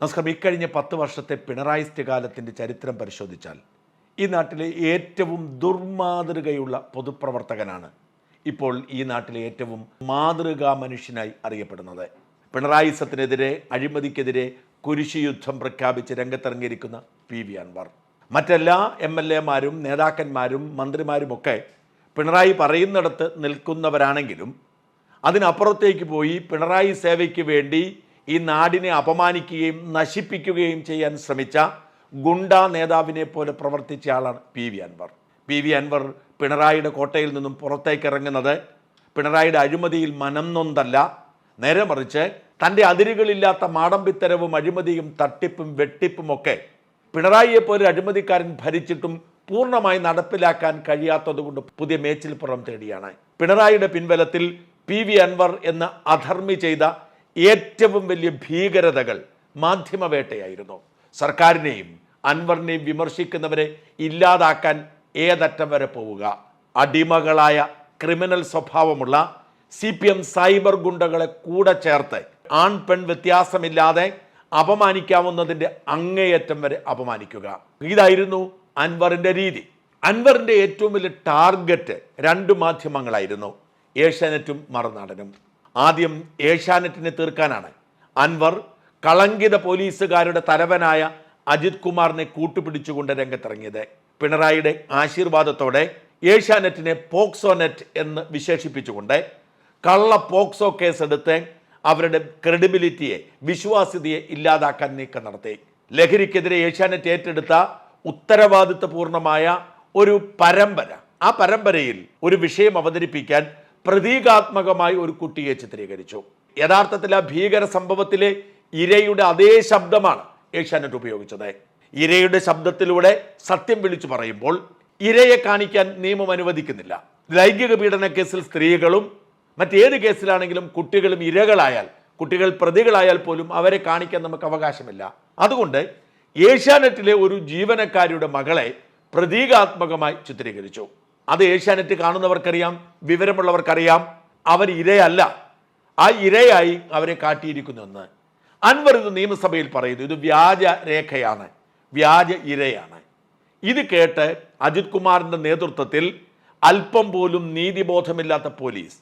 നമസ്കാരം. ഇക്കഴിഞ്ഞ പത്ത് വർഷത്തെ പിണറായി കാലത്തിന്റെ ചരിത്രം പരിശോധിച്ചാൽ ഈ നാട്ടിലെ ഏറ്റവും ദുർമാതൃകയുള്ള പൊതുപ്രവർത്തകനാണ് ഇപ്പോൾ ഈ നാട്ടിലെ ഏറ്റവും മാതൃകാ മനുഷ്യനായി അറിയപ്പെടുന്നത്. പിണറായിസത്തിനെതിരെ അഴിമതിക്കെതിരെ കുരിശുയുദ്ധം പ്രഖ്യാപിച്ച് രംഗത്തിറങ്ങിയിരിക്കുന്ന പി. വി. അൻവർ. മറ്റെല്ലാ എം എൽ എമാരും നേതാക്കന്മാരും മന്ത്രിമാരുമൊക്കെ പിണറായി പറയുന്നിടത്ത് നിൽക്കുന്നവരാണെങ്കിലും അതിനപ്പുറത്തേക്ക് പോയി പിണറായി സേവയ്ക്ക് വേണ്ടി ഈ നാടിനെ അപമാനിക്കുകയും നശിപ്പിക്കുകയും ചെയ്യാൻ ശ്രമിച്ച ഗുണ്ട നേതാവിനെ പോലെ പ്രവർത്തിച്ച ആളാണ് P V Anvar. P V Anvar പിണറായിയുടെ കോട്ടയിൽ നിന്നും പുറത്തേക്ക് ഇറങ്ങുന്നത് പിണറായിയുടെ അഴിമതിയിൽ മനം നൊന്തല്ല നേരെ മറിച്ച് തന്റെ അതിരുകളില്ലാത്ത മാടമ്പിത്തരവും അഴിമതിയും തട്ടിപ്പും വെട്ടിപ്പും ഒക്കെ പിണറായിയെ പോലെ അഴിമതിക്കാരൻ ഭരിച്ചിട്ടും പൂർണമായി നടപ്പിലാക്കാൻ കഴിയാത്തതുകൊണ്ട് പുതിയ മേച്ചിൽപ്പുറം തേടിയാണ്. പിണറായിയുടെ പിൻബലത്തിൽ പി വി അൻവർ എന്ന അധർമ്മി ചെയ്ത ഏറ്റവും വലിയ ഭീകരതകൾ മാധ്യമവേട്ടയായിരുന്നു. സർക്കാരിനെയും അൻവറിനെയും വിമർശിക്കുന്നവരെ ഇല്ലാതാക്കാൻ ഏതറ്റം വരെ പോവുക. അടിമകളായ ക്രിമിനൽ സ്വഭാവമുള്ള സി പി എം സൈബർ ഗുണ്ടകളെ കൂടെ ചേർത്ത് ആൺ പെൺ വ്യത്യാസമില്ലാതെ അപമാനിക്കാവുന്നതിന്റെ അങ്ങേയറ്റം വരെ അപമാനിക്കുക. ഇതായിരുന്നു അൻവറിന്റെ രീതി. അൻവറിന്റെ ഏറ്റവും വലിയ ടാർഗറ്റ് രണ്ട് മാധ്യമങ്ങളായിരുന്നു. ഏഷ്യാനെറ്റും മറുനാടനും. ആദ്യം ഏഷ്യാനെറ്റിനെ തീർക്കാനാണ്. അൻവർ കളങ്കിത പോലീസുകാരുടെ തലവനായ അജിത് കുമാറിനെ കൂട്ടുപിടിച്ചുകൊണ്ട് രംഗത്തിറങ്ങിയത്. പിണറായിയുടെ ആശീർവാദത്തോടെ ഏഷ്യാനെറ്റിനെ പോക്സോ നെറ്റ് എന്ന് വിശേഷിപ്പിച്ചുകൊണ്ട് കള്ള പോക്സോ കേസ് കേസെടുത്ത് അവരുടെ ക്രെഡിബിലിറ്റിയെ വിശ്വാസ്യതയെ ഇല്ലാതാക്കാൻ നീക്കം നടത്തി. ലഹരിക്കെതിരെ ഏഷ്യാനെറ്റ് ഏറ്റെടുത്ത ഉത്തരവാദിത്വപൂർണമായ ഒരു പരമ്പര ആ പരമ്പരയിൽ ഒരു വിഷയം അവതരിപ്പിക്കാൻ പ്രതീകാത്മകമായി ഒരു കുട്ടിയെ ചിത്രീകരിച്ചു. യഥാർത്ഥത്തിൽ ആ ഭീകര സംഭവത്തിലെ ഇരയുടെ അതേ ശബ്ദമാണ് ഏഷ്യാനെറ്റ് ഉപയോഗിച്ചത്. ഇരയുടെ ശബ്ദത്തിലൂടെ സത്യം വിളിച്ചു പറയുമ്പോൾ ഇരയെ കാണിക്കാൻ നിയമം അനുവദിക്കുന്നില്ല. ലൈംഗിക പീഡന കേസിൽ സ്ത്രീകളും മറ്റേത് കേസിലാണെങ്കിലും കുട്ടികളും ഇരകളായാൽ കുട്ടികൾ പ്രതികളായാൽ പോലും അവരെ കാണിക്കാൻ നമുക്ക് അവകാശമില്ല. അതുകൊണ്ട് ഏഷ്യാനെറ്റിലെ ഒരു ജീവനക്കാരിയുടെ മകളെ പ്രതീകാത്മകമായി ചിത്രീകരിച്ചു. അത് ഏഷ്യാനെറ്റ് കാണുന്നവർക്കറിയാം വിവരമുള്ളവർക്കറിയാം. അവർ ഇരയല്ല. ആ ഇരയായി അവരെ കാട്ടിയിരിക്കുന്നുവെന്ന് അൻവർ ഇത് നിയമസഭയിൽ പറയുന്നു ഇത് വ്യാജ രേഖയാണ് വ്യാജ ഇരയാണ്. ഇത് കേട്ട് അജിത് കുമാറിന്റെ നേതൃത്വത്തിൽ അല്പം പോലും നീതിബോധമില്ലാത്ത പോലീസ്.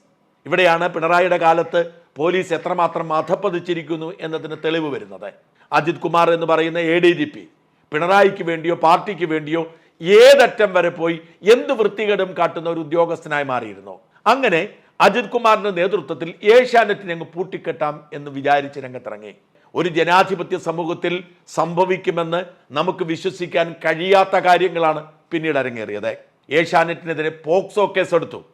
ഇവിടെയാണ് പിണറായിയുടെ കാലത്ത് പോലീസ് എത്രമാത്രം അധപ്പതിച്ചിരിക്കുന്നു എന്നതിന് തെളിവ് വരുന്നത്. അജിത് കുമാർ എന്ന് പറയുന്ന എ ഡി ജി പി പിണറായിക്ക് വേണ്ടിയോ പാർട്ടിക്ക് വേണ്ടിയോ ഏതറ്റം വരെ പോയി എന്ത് വൃത്തികേടും കാട്ടുന്ന ഒരു ഉദ്യോഗസ്ഥനായി മാറിയിരുന്നു. അങ്ങനെ അജിത് കുമാറിന്റെ നേതൃത്വത്തിൽ ഏഷ്യാനെറ്റിനെ അങ്ങ് പൂട്ടിക്കെട്ടാം എന്ന് വിചാരിച്ച് രംഗത്തിറങ്ങി. ഒരു ജനാധിപത്യ സമൂഹത്തിൽ സംഭവിക്കുമെന്ന് നമുക്ക് വിശ്വസിക്കാൻ കഴിയാത്ത കാര്യങ്ങളാണ് പിന്നീട് അരങ്ങേറിയത്. ഏഷ്യാനെറ്റിനെതിരെ പോക്സോ കേസെടുത്തു.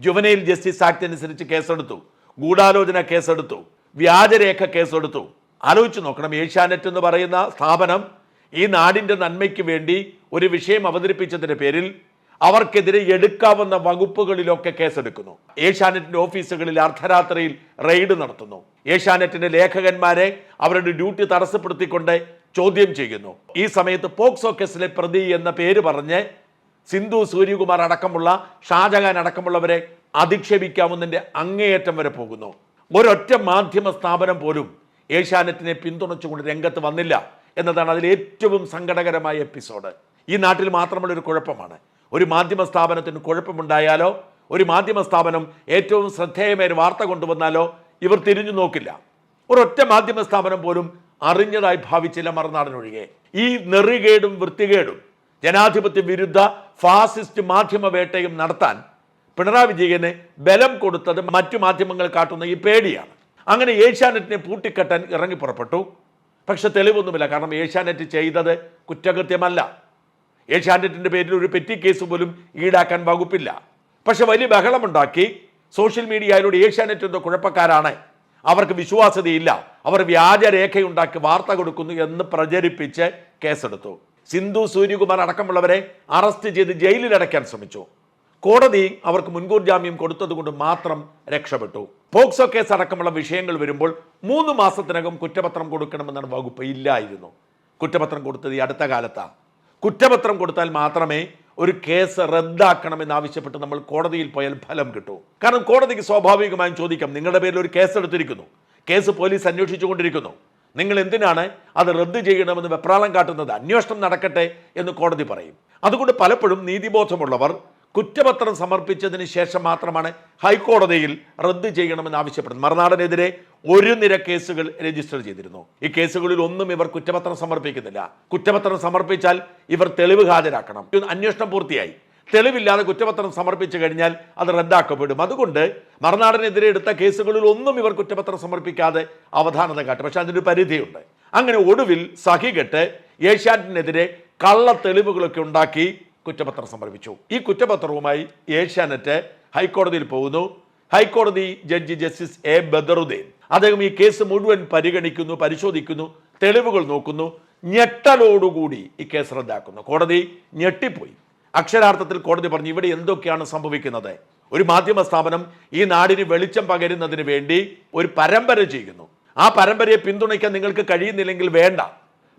ജുവനൈൽ ജസ്റ്റിസ് ആക്ട് അനുസരിച്ച് കേസെടുത്തു. ഗൂഢാലോചന കേസെടുത്തു. വ്യാജരേഖ കേസെടുത്തു. ആലോചിച്ചു നോക്കണം ഏഷ്യാനെറ്റ് എന്ന് പറയുന്ന സ്ഥാപനം ഈ നാടിന്റെ നന്മയ്ക്ക് വേണ്ടി ഒരു വിഷയം അവതരിപ്പിച്ചതിന്റെ പേരിൽ അവർക്കെതിരെ എടുക്കാവുന്ന വകുപ്പുകളിലൊക്കെ കേസെടുക്കുന്നു. ഏഷ്യാനെറ്റിന്റെ ഓഫീസുകളിൽ അർദ്ധരാത്രിയിൽ റെയ്ഡ് നടത്തുന്നു. ഏഷ്യാനെറ്റിന്റെ ലേഖകന്മാരെ അവരുടെ ഡ്യൂട്ടി തടസ്സപ്പെടുത്തിക്കൊണ്ട് ചോദ്യം ചെയ്യുന്നു. ഈ സമയത്ത് പോക്സോ കേസിലെ പ്രതി എന്ന പേര് പറഞ്ഞ് സിന്ധു സൂര്യകുമാർ അടക്കമുള്ള ഷാജഹാൻ അടക്കമുള്ളവരെ അധിക്ഷേപിക്കാവുന്നതിന്റെ അങ്ങേയറ്റം വരെ പോകുന്നു. ഒരൊറ്റ മാധ്യമ സ്ഥാപനം പോലും ഏഷ്യാനെറ്റിനെ പിന്തുണച്ചുകൊണ്ട് രംഗത്ത് വന്നില്ല. എന്നതാണ് അതിൽ ഏറ്റവും സങ്കടകരമായ എപ്പിസോഡ്. ഈ നാട്ടിൽ മാത്രമുള്ള ഒരു കുഴപ്പമാണ്. ഒരു മാധ്യമ സ്ഥാപനത്തിന് കുഴപ്പമുണ്ടായാലോ ഒരു മാധ്യമ സ്ഥാപനം ഏറ്റവും ശ്രദ്ധേയമായ വാർത്ത കൊണ്ടുവന്നാലോ ഇവർ തിരിഞ്ഞു നോക്കില്ല. ഒരൊറ്റ മാധ്യമ സ്ഥാപനം പോലും അറിഞ്ഞതായി ഭാവിച്ചില്ല മറുനാടനൊഴികെ. ഈ നെറികേടും വൃത്തികേടും ജനാധിപത്യ വിരുദ്ധ ഫാസിസ്റ്റ് മാധ്യമ വേട്ടയും നടത്താൻ പിണറായി വിജയന് ബലം കൊടുത്തത് മറ്റു മാധ്യമങ്ങൾ കാട്ടുന്ന ഈ പേടിയാണ്. അങ്ങനെ ഏഷ്യാനെറ്റിനെ പൂട്ടിക്കെട്ടാൻ ഇറങ്ങി പുറപ്പെട്ടു. പക്ഷെ തെളിവൊന്നുമില്ല. കാരണം ഏഷ്യാനെറ്റ് ചെയ്തത് കുറ്റകൃത്യമല്ല. ഏഷ്യാനെറ്റിന്റെ പേരിൽ ഒരു പെറ്റി കേസ് പോലും ഈടാക്കാൻ വകുപ്പില്ല. പക്ഷെ വലിയ ബഹളമുണ്ടാക്കി. സോഷ്യൽ മീഡിയയിലൂടെ ഏഷ്യാനെറ്റ് എന്തോ കുഴപ്പക്കാരാണ്. അവർക്ക് വിശ്വാസ്യതയില്ല. അവർ വ്യാജരേഖയുണ്ടാക്കി വാർത്ത കൊടുക്കുന്നു എന്ന് പ്രചരിപ്പിച്ച് കേസെടുത്തു. സിന്ധു സൂര്യകുമാർ അടക്കമുള്ളവരെ അറസ്റ്റ് ചെയ്ത് ജയിലിൽ അടയ്ക്കാൻ ശ്രമിച്ചു. കോടതി അവർക്ക് മുൻകൂർ ജാമ്യം കൊടുത്തതുകൊണ്ട് മാത്രം രക്ഷപ്പെട്ടു. പോക്സോ കേസ് അടക്കമുള്ള വിഷയങ്ങൾ വരുമ്പോൾ മൂന്ന് മാസത്തിനകം കുറ്റപത്രം കൊടുക്കണമെന്നാണ് വകുപ്പ് ഇല്ലായിരുന്നു. കുറ്റപത്രം കൊടുത്തത് ഈ അടുത്ത കാലത്താണ് കുറ്റപത്രം കൊടുത്താൽ മാത്രമേ ഒരു കേസ് റദ്ദാക്കണമെന്ന് ആവശ്യപ്പെട്ട് നമ്മൾ കോടതിയിൽ പോയാൽ ഫലം കിട്ടൂ. കാരണം കോടതിക്ക് സ്വാഭാവികമായും ചോദിക്കാം നിങ്ങളുടെ പേരിൽ ഒരു കേസ് എടുത്തിരിക്കുന്നു. കേസ് പോലീസ് അന്വേഷിച്ചുകൊണ്ടിരിക്കുന്നു നിങ്ങൾ എന്തിനാണ് അത് റദ്ദ് ചെയ്യണമെന്ന് വെപ്രാളം കാട്ടുന്നത്? അന്വേഷണം നടക്കട്ടെ എന്ന് കോടതി പറയും. അതുകൊണ്ട് പലപ്പോഴും നീതിബോധമുള്ളവർ കുറ്റപത്രം സമർപ്പിച്ചതിന് ശേഷം മാത്രമാണ് ഹൈക്കോടതിയിൽ റദ്ദ് ചെയ്യണമെന്ന് ആവശ്യപ്പെടുന്നത്. മറുനാടനെതിരെ ഒരു നിര കേസുകൾ രജിസ്റ്റർ ചെയ്തിരുന്നു. ഈ കേസുകളിൽ ഒന്നും ഇവർ കുറ്റപത്രം സമർപ്പിക്കുന്നില്ല. കുറ്റപത്രം സമർപ്പിച്ചാൽ ഇവർ തെളിവ് ഹാജരാക്കണം. അന്വേഷണം പൂർത്തിയായി. തെളിവില്ലാതെ കുറ്റപത്രം സമർപ്പിച്ചു കഴിഞ്ഞാൽ അത് റദ്ദാക്കപ്പെടും. അതുകൊണ്ട് മറുനാടനെതിരെ എടുത്ത കേസുകളിൽ ഒന്നും ഇവർ കുറ്റപത്രം സമർപ്പിക്കാതെ അവധാനത കാട്ടും. പക്ഷെ അതിനൊരു പരിധിയുണ്ട്. അങ്ങനെ ഒടുവിൽ സഹികെട്ട് ഏഷ്യാറ്റിനെതിരെ കള്ള തെളിവുകളൊക്കെ ഉണ്ടാക്കി കുറ്റപത്രം സമർപ്പിച്ചു. ഈ കുറ്റപത്രവുമായി ഏഷ്യാനെറ്റ് ഹൈക്കോടതിയിൽ പോകുന്നു. ഹൈക്കോടതി ജഡ്ജി ജസ്റ്റിസ് എ ബദറുദ്ദീൻ. അദ്ദേഹം ഈ കേസ് മുഴുവൻ പരിഗണിക്കുന്നു പരിശോധിക്കുന്നു തെളിവുകൾ നോക്കുന്നു. ഞെട്ടലോടുകൂടി ഈ കേസ് റദ്ദാക്കുന്നു. കോടതി ഞെട്ടിപ്പോയി. അക്ഷരാർത്ഥത്തിൽ കോടതി പറഞ്ഞു ഇവിടെ എന്തൊക്കെയാണ് സംഭവിക്കുന്നത്? ഒരു മാധ്യമ സ്ഥാപനം ഈ നാടിന് വെളിച്ചം പകരുന്നതിന് വേണ്ടി ഒരു പരമ്പര ചെയ്യുന്നു. ആ പരമ്പരയെ പിന്തുണയ്ക്കാൻ നിങ്ങൾക്ക് കഴിയുന്നില്ലെങ്കിൽ വേണ്ട.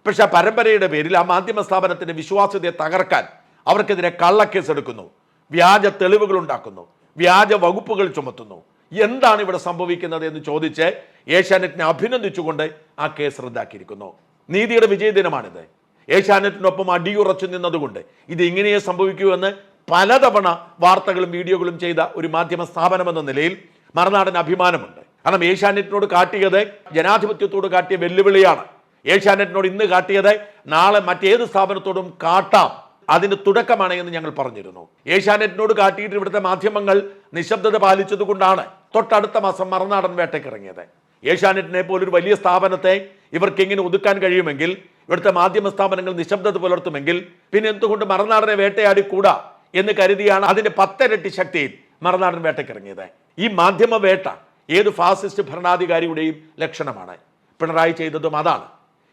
പക്ഷെ ആ പരമ്പരയുടെ പേരിൽ ആ മാധ്യമ സ്ഥാപനത്തിന്റെ വിശ്വാസ്യതയെ തകർക്കാൻ അവർക്കെതിരെ കള്ളക്കേസ് എടുക്കുന്നു വ്യാജ തെളിവുകൾ ഉണ്ടാക്കുന്നു വ്യാജ വകുപ്പുകൾ ചുമത്തുന്നു. എന്താണ് ഇവിടെ സംഭവിക്കുന്നത് എന്ന് ചോദിച്ച് ഏഷ്യാനെറ്റിനെ അഭിനന്ദിച്ചുകൊണ്ട് ആ കേസ് റദ്ദാക്കിയിരിക്കുന്നു. നീതിയുടെ വിജയദിനമാണിത്. ഏഷ്യാനെറ്റിനൊപ്പം അടിയുറച്ചു നിന്നതുകൊണ്ട് ഇത് ഇങ്ങനെയേ സംഭവിക്കൂ എന്ന് പലതവണ വാർത്തകളും വീഡിയോകളും ചെയ്ത ഒരു മാധ്യമ സ്ഥാപനം എന്ന നിലയിൽ മറുനാടൻ അഭിമാനമുണ്ട്. കാരണം ഏഷ്യാനെറ്റിനോട് കാട്ടിയത് ജനാധിപത്യത്തോട് കാട്ടിയ വെല്ലുവിളിയാണ്. ഏഷ്യാനെറ്റിനോട് ഇന്ന് കാട്ടിയത് നാളെ മറ്റേത് സ്ഥാപനത്തോടും കാട്ടാം. അതിന് തുടക്കമാണ് എന്ന് ഞങ്ങൾ പറഞ്ഞിരുന്നു. ഏഷ്യാനെറ്റിനോട് കാട്ടിയിട്ട് ഇവിടുത്തെ മാധ്യമങ്ങൾ നിശബ്ദത പാലിച്ചതുകൊണ്ടാണ് തൊട്ടടുത്ത മാസം മറുനാടൻ വേട്ടയ്ക്കിറങ്ങിയത്. ഏഷ്യാനെറ്റിനെ പോലൊരു വലിയ സ്ഥാപനത്തെ ഇവർക്ക് എങ്ങനെ ഒതുക്കാൻ കഴിയുമെങ്കിൽ ഇവിടുത്തെ മാധ്യമ സ്ഥാപനങ്ങൾ നിശബ്ദത പുലർത്തുമെങ്കിൽ പിന്നെ എന്തുകൊണ്ട് മറുനാടനെ വേട്ടയാടി കൂടാ എന്ന് കരുതിയാണ് അതിന്റെ പത്തരട്ടി ശക്തിയിൽ മറുനാടൻ വേട്ടയ്ക്കിറങ്ങിയത്. ഈ മാധ്യമ വേട്ട ഏത് ഫാസിസ്റ്റ് ഭരണാധികാരിയുടെയും ലക്ഷണമാണ്. പിണറായി ചെയ്തതും അതാണ്.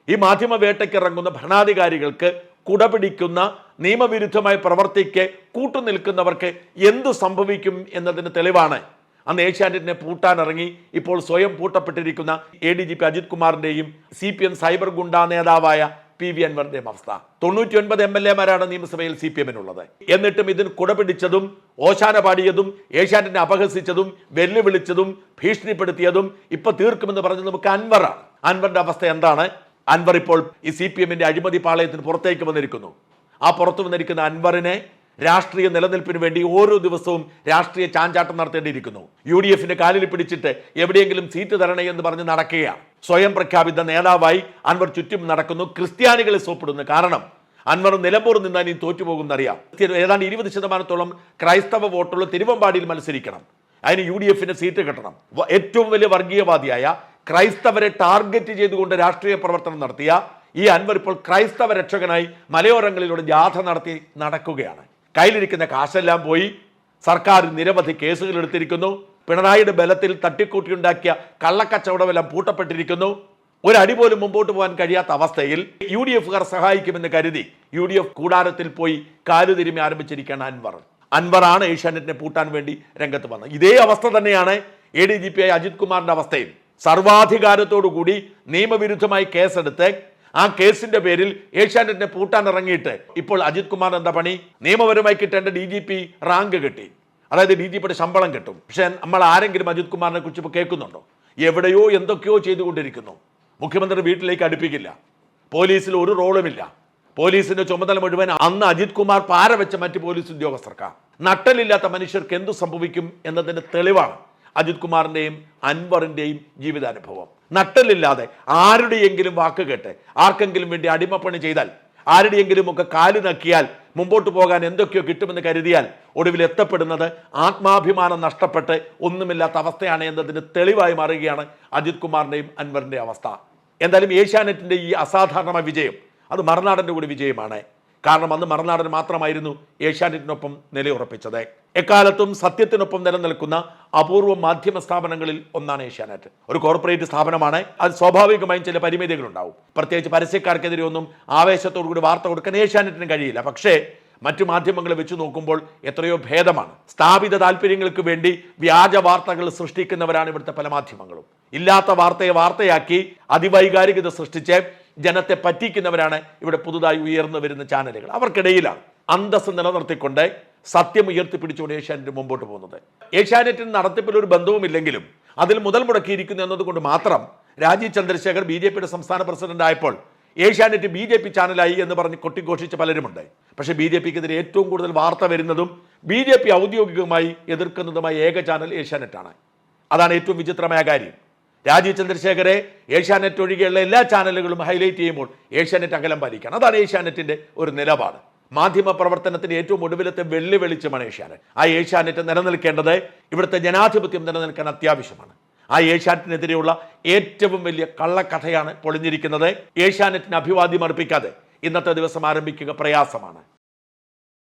ഈ മാധ്യമ വേട്ടയ്ക്കിറങ്ങുന്ന ഭരണാധികാരികൾക്ക് കുടപിടിക്കുന്ന നിയമവിരുദ്ധമായ പ്രവർത്തിക്ക് കൂട്ടുനിൽക്കുന്നവർക്ക് എന്തു സംഭവിക്കും എന്നതിന് തെളിവാണ്. അന്ന് ഏഷ്യാനെറ്റിനെ പൂട്ടാനിറങ്ങി ഇപ്പോൾ സ്വയം പൂട്ടപ്പെട്ടിരിക്കുന്ന A D G P Ajith കുമാറിന്റെയും C P M cyber ഗുണ്ട നേതാവായ പി വി അൻവറിന്റെയും അവസ്ഥ. തൊണ്ണൂറ്റി ഒൻപത് എം എൽ എമാരാണ് നിയമസഭയിൽ സി പി എമ്മിനുള്ളത്. എന്നിട്ടും ഇതിന് കുടപിടിച്ചതും ഓശാന പാടിയതും ഏഷ്യാനെറ്റിനെ അപഹസിച്ചതും വെല്ലുവിളിച്ചതും ഭീഷണിപ്പെടുത്തിയതും ഇപ്പൊ തീർക്കുമെന്ന് പറഞ്ഞത് നമുക്ക് അൻവറാണ്. അൻവറിന്റെ അവസ്ഥ എന്താണ്? അൻവർ ഇപ്പോൾ ഈ സി പി എമ്മിന്റെ അഴിമതി പാളയത്തിന് പുറത്തേക്ക് വന്നിരിക്കുന്നു. ആ പുറത്തു വന്നിരിക്കുന്ന അൻവറിനെ രാഷ്ട്രീയ നിലനിൽപ്പിന് വേണ്ടി ഓരോ ദിവസവും രാഷ്ട്രീയ ചാഞ്ചാട്ടം നടത്തേണ്ടിയിരിക്കുന്നു. യു ഡി എഫിന്റെ കാലിൽ പിടിച്ചിട്ട് എവിടെയെങ്കിലും സീറ്റ് തരണേ എന്ന് പറഞ്ഞ് നടക്കുകയാണ്. സ്വയം പ്രഖ്യാപിത നേതാവായി അൻവർ ചുറ്റും നടക്കുന്നു. ക്രിസ്ത്യാനികളെ സോപ്പിടുന്നു. കാരണം അൻവർ നിലമ്പൂർ നിന്നാൽ ഇനി തോറ്റുപോകുമെന്നറിയാം ഏതാണ്ട് ഇരുപത് ശതമാനത്തോളം ക്രൈസ്തവ വോട്ടുള്ള തിരുവമ്പാടിയിൽ മത്സരിക്കണം. അതിന് യു ഡി എഫിന് സീറ്റ് കിട്ടണം. ഏറ്റവും വലിയ വർഗീയവാദിയായ ക്രൈസ്തവരെ ടാർഗറ്റ് ചെയ്തുകൊണ്ട് രാഷ്ട്രീയ പ്രവർത്തനം നടത്തിയ ഈ അൻവർ ഇപ്പോൾ ക്രൈസ്തവ രക്ഷകനായി മലയോരങ്ങളിലൂടെ ജാഥ നടത്തി നടക്കുകയാണ്. കയ്യിലിരിക്കുന്ന കാശെല്ലാം പോയി. സർക്കാർ നിരവധി കേസുകൾ എടുത്തിരിക്കുന്നു. പിണറായിയുടെ ബലത്തിൽ തട്ടിക്കൂട്ടിയുണ്ടാക്കിയ കള്ളക്കച്ചവടമെല്ലാം പൂട്ടപ്പെട്ടിരിക്കുന്നു. ഒരടി പോലും മുമ്പോട്ട് പോകാൻ കഴിയാത്ത അവസ്ഥയിൽ യു ഡി എഫുകാർ സഹായിക്കുമെന്ന് കരുതി യു ഡി എഫ് കൂടാരത്തിൽ പോയി കാലുതിരുമി ആരംഭിച്ചിരിക്കുകയാണ് അൻവർ. അൻവറാണ് ഏഷ്യാനെറ്റിനെ പൂട്ടാൻ വേണ്ടി രംഗത്ത് വന്നത്. ഇതേ അവസ്ഥ തന്നെയാണ് A D G P I Ajith കുമാറിന്റെ അവസ്ഥയും സർവാധികാരത്തോടു കൂടി നിയമവിരുദ്ധമായി കേസെടുത്ത് ആ കേസിന്റെ പേരിൽ ഏഷ്യാനെറ്റിനെ പൂട്ടാൻ ഇറങ്ങിയിട്ട് ഇപ്പോൾ അജിത് കുമാർ എന്താ പണി? നിയമപരമായി കിട്ടേണ്ട ഡി ജി പി റാങ്ക് കിട്ടി. അതായത് ഡി ജി പിയുടെ ശമ്പളം കിട്ടും. പക്ഷെ നമ്മൾ ആരെങ്കിലും അജിത് കുമാറിനെ കുറിച്ച് ഇപ്പോൾ കേൾക്കുന്നുണ്ടോ? എവിടെയോ എന്തൊക്കെയോ ചെയ്തുകൊണ്ടിരിക്കുന്നു. മുഖ്യമന്ത്രി വീട്ടിലേക്ക് അടുപ്പിക്കില്ല. പോലീസിൽ ഒരു റോളുമില്ല. പോലീസിന്റെ ചുമതല മുഴുവൻ അന്ന് അജിത് കുമാർ പാര വെച്ച മറ്റ് പോലീസ് ഉദ്യോഗസ്ഥർക്കാണ് നട്ടലില്ലാത്ത മനുഷ്യർക്ക് എന്തു സംഭവിക്കും എന്നതിന്റെ തെളിവാണ്. അജിത് കുമാറിന്റെയും അൻവറിന്റെയും ജീവിതാനുഭവം. നട്ടലില്ലാതെ ആരുടെയെങ്കിലും വാക്ക് കേട്ട് ആർക്കെങ്കിലും വേണ്ടി അടിമപ്പണി ചെയ്താൽ ആരുടെയെങ്കിലും ഒക്കെ കാൽ നക്കിയാൽ മുമ്പോട്ട് പോകാൻ എന്തൊക്കെയോ കിട്ടുമെന്ന് കരുതിയാൽ ഒടുവിൽ എത്തപ്പെടുന്നത് ആത്മാഭിമാനം നഷ്ടപ്പെട്ട് ഒന്നുമില്ലാത്ത അവസ്ഥയാണ് എന്നതിന് തെളിവായി മാറുകയാണ് അജിത് കുമാറിന്റെയും അൻവറിന്റെയും അവസ്ഥ. എന്തായാലും ഏഷ്യാനെറ്റിന്റെ ഈ അസാധാരണമായ വിജയം അത് മറുനാടന്റെ കൂടി വിജയമാണ്. കാരണം അന്ന് മറുനാടൻ മാത്രമായിരുന്നു ഏഷ്യാനെറ്റിനൊപ്പം നിലയുറപ്പിച്ചത്. എക്കാലത്തും സത്യത്തിനൊപ്പം നിലനിൽക്കുന്ന അപൂർവ മാധ്യമ സ്ഥാപനങ്ങളിൽ ഒന്നാണ് ഏഷ്യാനെറ്റ്. ഒരു കോർപ്പറേറ്റ് സ്ഥാപനമാണ് അത് സ്വാഭാവികമായും ചില പരിമിതികളുണ്ടാവും. പ്രത്യേകിച്ച് പരസ്യക്കാർക്കെതിരെ ഒന്നും ആവേശത്തോടു കൂടി വാർത്ത കൊടുക്കാൻ ഏഷ്യാനെറ്റിന് കഴിയില്ല. പക്ഷേ മറ്റു മാധ്യമങ്ങളെ വെച്ച് നോക്കുമ്പോൾ എത്രയോ ഭേദമാണ്. സ്ഥാപിത താല്പര്യങ്ങൾക്ക് വേണ്ടി വ്യാജ വാർത്തകൾ സൃഷ്ടിക്കുന്നവരാണ് ഇവിടുത്തെ പല മാധ്യമങ്ങളും. ഇല്ലാത്ത വാർത്തയെ വാർത്തയാക്കി അതിവൈകാരികത സൃഷ്ടിച്ച് ജനത്തെ പറ്റിക്കുന്നവരാണ് ഇവിടെ പുതുതായി ഉയർന്നു വരുന്ന ചാനലുകൾ. അവർക്കിടയിലാണ് അന്തസ് നിലനിർത്തിക്കൊണ്ട് സത്യം ഉയർത്തിപ്പിടിച്ചുകൊണ്ട് ഏഷ്യാനെറ്റ് മുമ്പോട്ട് പോകുന്നത്. ഏഷ്യാനെറ്റിന് നടത്തിപ്പിൽ ഒരു ബന്ധവുമില്ലെങ്കിലും അതിൽ മുതൽ മുടക്കിയിരിക്കുന്നു എന്നതുകൊണ്ട് മാത്രം രാജീവ് ചന്ദ്രശേഖർ ബി ജെ പിയുടെ സംസ്ഥാന പ്രസിഡന്റ് ആയപ്പോൾ ഏഷ്യാനെറ്റ് ബി ജെ പി ചാനലായി എന്ന് പറഞ്ഞ് കൊട്ടിഘോഷിച്ച പലരുമുണ്ട്. പക്ഷേ ബി ജെ പിക്കെതിരെ ഏറ്റവും കൂടുതൽ വാർത്ത വരുന്നതും ബി ജെ പി ഔദ്യോഗികമായി എതിർക്കുന്നതുമായ ഏക ചാനൽ ഏഷ്യാനെറ്റാണ്. അതാണ് ഏറ്റവും വിചിത്രമായ കാര്യം. രാജീവ് ചന്ദ്രശേഖരെ ഏഷ്യാനെറ്റ് ഒഴികെയുള്ള എല്ലാ ചാനലുകളും ഹൈലൈറ്റ് ചെയ്യുമ്പോൾ ഏഷ്യാനെറ്റ് അകലം പാലിക്കണം. അതാണ് ഏഷ്യാനെറ്റിന്റെ ഒരു നിലപാട്. മാധ്യമ പ്രവർത്തനത്തിന് ഏറ്റവും ഒടുവിലത്തെ വെള്ളി വെളിച്ചമാണ് ഏഷ്യാനെറ്റ്. ആ ഏഷ്യാനെറ്റ് നിലനിൽക്കേണ്ടത് ഇവിടുത്തെ ജനാധിപത്യം നിലനിൽക്കാൻ അത്യാവശ്യമാണ്. ആ ഏഷ്യാനെറ്റിനെതിരെയുള്ള ഏറ്റവും വലിയ കള്ളക്കഥയാണ് പൊളിഞ്ഞിരിക്കുന്നത്. ഏഷ്യാനെറ്റിന് അഭിവാദ്യം അർപ്പിക്കാതെ ഇന്നത്തെ ദിവസം ആരംഭിക്കുക പ്രയാസമാണ്.